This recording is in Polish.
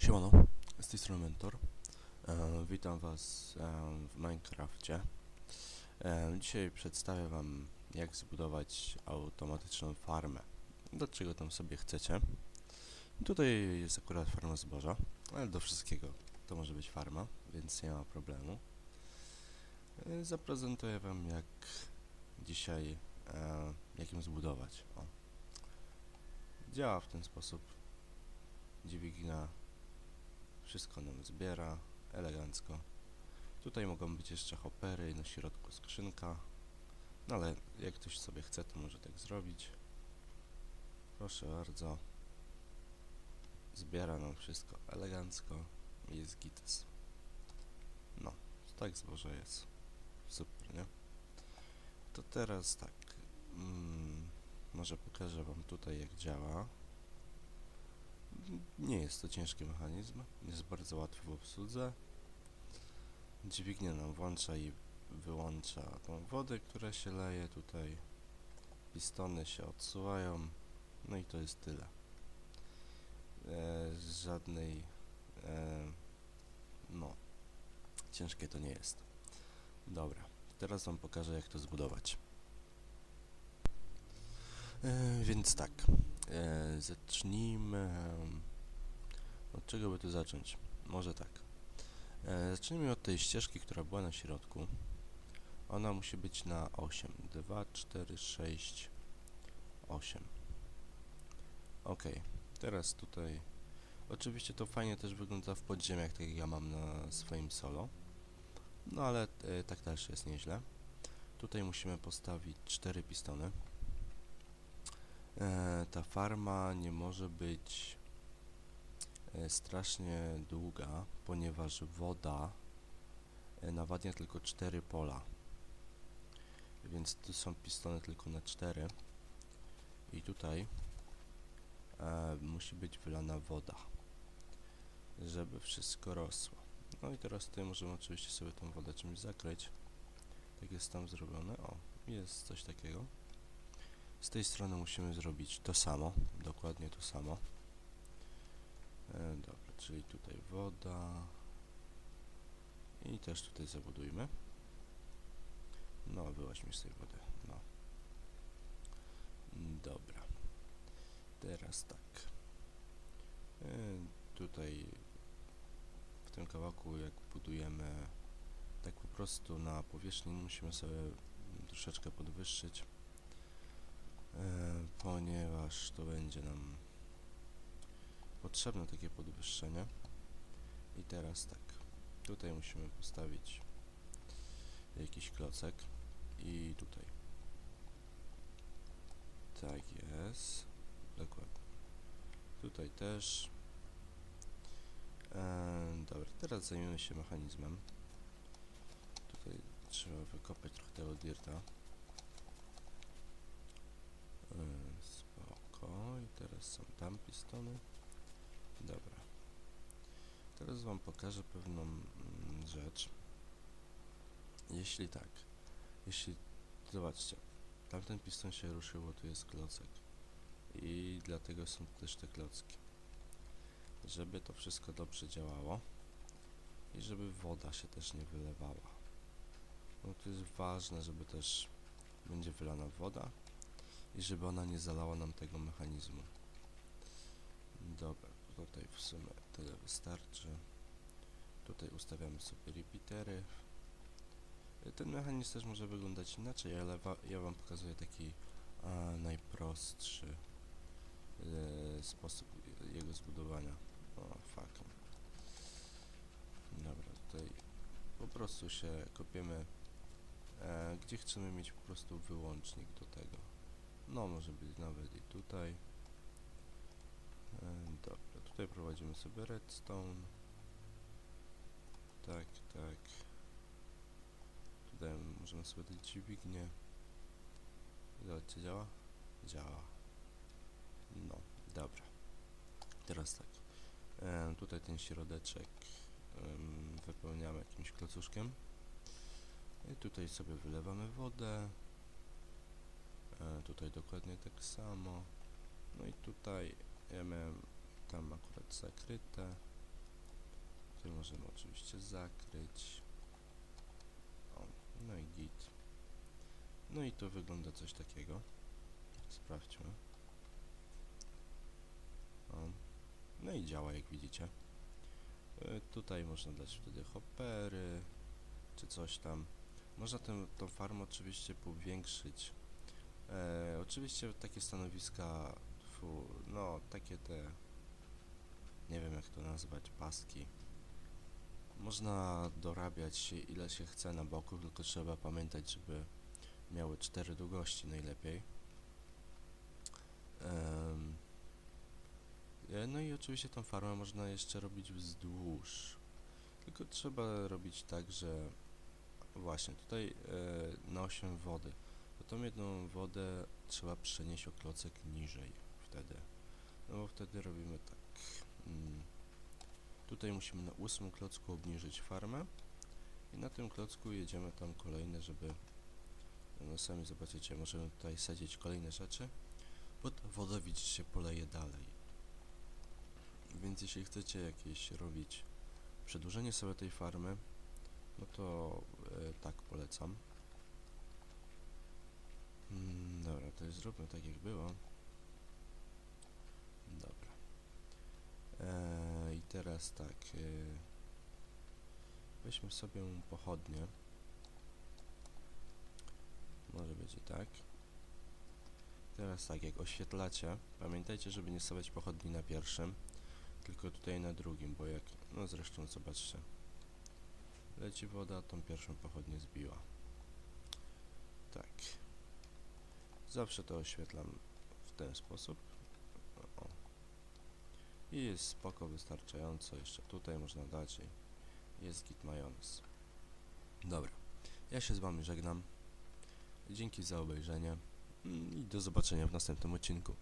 Siemano, z tej strony Mentor. E, witam Was e, w Minecrafcie. E, dzisiaj przedstawię Wam, jak zbudować automatyczną farmę. Do czego tam sobie chcecie. Tutaj jest akurat farma zboża, ale do wszystkiego to może być farma, więc nie ma problemu. E, zaprezentuję Wam, jak dzisiaj, e, jak ją zbudować. O. Działa w ten sposób. Dźwignia wszystko nam zbiera elegancko. Tutaj mogą być jeszcze hopery, na środku skrzynka. No ale jak ktoś sobie chce, to może tak zrobić. Proszę bardzo. Zbiera nam wszystko elegancko jest gites. No, tak zboże jest. Super, nie? To teraz tak. Mm, może pokażę wam tutaj jak działa. Nie jest to ciężki mechanizm, jest bardzo łatwy w obsłudze. Dźwignia nam włącza i wyłącza tą wodę, która się leje tutaj. Pistony się odsuwają. No i to jest tyle. E, żadnej... E, no, ciężkie to nie jest. Dobra, teraz wam pokażę jak to zbudować. E, więc tak, e, zacznijmy... Od czego by tu zacząć? Może tak. E, zacznijmy od tej ścieżki, która była na środku. Ona musi być na 8. 2, 4, 6, 8. Ok, teraz tutaj... Oczywiście to fajnie też wygląda w podziemiach, tak jak ja mam na swoim solo. No ale e, tak też jest nieźle. Tutaj musimy postawić 4 pistony. E, ta farma nie może być e, strasznie długa, ponieważ woda e, nawadnia tylko 4 pola. Więc tu są pistony tylko na 4. I tutaj e, musi być wylana woda, żeby wszystko rosło. No i teraz tutaj możemy oczywiście sobie tą wodę czymś zakryć. Tak jest tam zrobione. O, jest coś takiego. Z tej strony musimy zrobić to samo, dokładnie to samo. E, dobra, czyli tutaj woda. I też tutaj zabudujmy. No, wyłaź mi z tej wody, no. Dobra. Teraz tak. E, tutaj w tym kawałku jak budujemy tak po prostu na powierzchni musimy sobie troszeczkę podwyższyć ponieważ to będzie nam potrzebne takie podwyższenie. I teraz tak. Tutaj musimy postawić jakiś klocek. I tutaj. Tak jest. Dokładnie. Tutaj też. E, dobra, teraz zajmiemy się mechanizmem. Tutaj trzeba wykopać trochę tego dirta E, Spoko. I teraz są tam pistony. Dobra. Teraz wam pokażę pewną mm, rzecz. Jeśli tak, jeśli, zobaczcie, tamten piston się ruszył, bo tu jest klocek. I dlatego są też te klocki. Żeby to wszystko dobrze działało i żeby woda się też nie wylewała. No to jest ważne, żeby też będzie wylana woda, i żeby ona nie zalała nam tego mechanizmu. Dobra, tutaj w sumie tyle wystarczy. Tutaj ustawiamy sobie repeatery. Ten mechanizm też może wyglądać inaczej, ale wa ja Wam pokazuję taki a, najprostszy e, sposób jego zbudowania. O, fuck. Dobra, tutaj po prostu się kopiemy, e, gdzie chcemy mieć po prostu wyłącznik do tego. No, może być nawet i tutaj. E, dobra, tutaj prowadzimy sobie redstone. Tak, tak. Tutaj możemy sobie dać dźwignię. Zobaczcie, działa? Działa. No, dobra. Teraz tak. E, tutaj ten środeczek wypełniamy jakimś klocuszkiem. I tutaj sobie wylewamy wodę. E, tutaj dokładnie tak samo. No i tutaj ja miałem tam akurat zakryte. Tutaj możemy oczywiście zakryć. O, no i git. No i to wygląda coś takiego. Sprawdźmy. O. No i działa jak widzicie. Y, Tutaj można dać wtedy hoppery, czy coś tam. Można tę, tą farmę oczywiście powiększyć. E, oczywiście takie stanowiska, fu, no takie te, nie wiem jak to nazwać, pastki. Można dorabiać ile się chce na boku, tylko trzeba pamiętać, żeby miały cztery długości najlepiej. E, no i oczywiście tą farmę można jeszcze robić wzdłuż. Tylko trzeba robić tak, że właśnie tutaj e, na 8 wody. To tą jedną wodę trzeba przenieść o klocek niżej wtedy. No bo wtedy robimy tak. Mm, tutaj musimy na ósmym klocku obniżyć farmę i na tym klocku jedziemy tam kolejne, żeby no sami zobaczycie, możemy tutaj sadzić kolejne rzeczy, bo ta woda widzicie się poleje dalej. Więc jeśli chcecie jakieś robić przedłużenie sobie tej farmy, no to e, tak polecam. Mm, dobra, to zróbmy tak jak było. Dobra. E, I teraz tak. E, weźmy sobie pochodnie. Może i tak. Teraz tak, jak oświetlacie, pamiętajcie, żeby nie stawiać pochodni na pierwszym, tylko tutaj na drugim, bo jak, no zresztą zobaczcie, leci woda, tą pierwszą pochodnię zbiła. Tak. Zawsze to oświetlam w ten sposób. O. I jest spoko, wystarczająco. Jeszcze tutaj można dać i jest git majonez. Dobra. Ja się z wami żegnam. Dzięki za obejrzenie i do zobaczenia w następnym odcinku.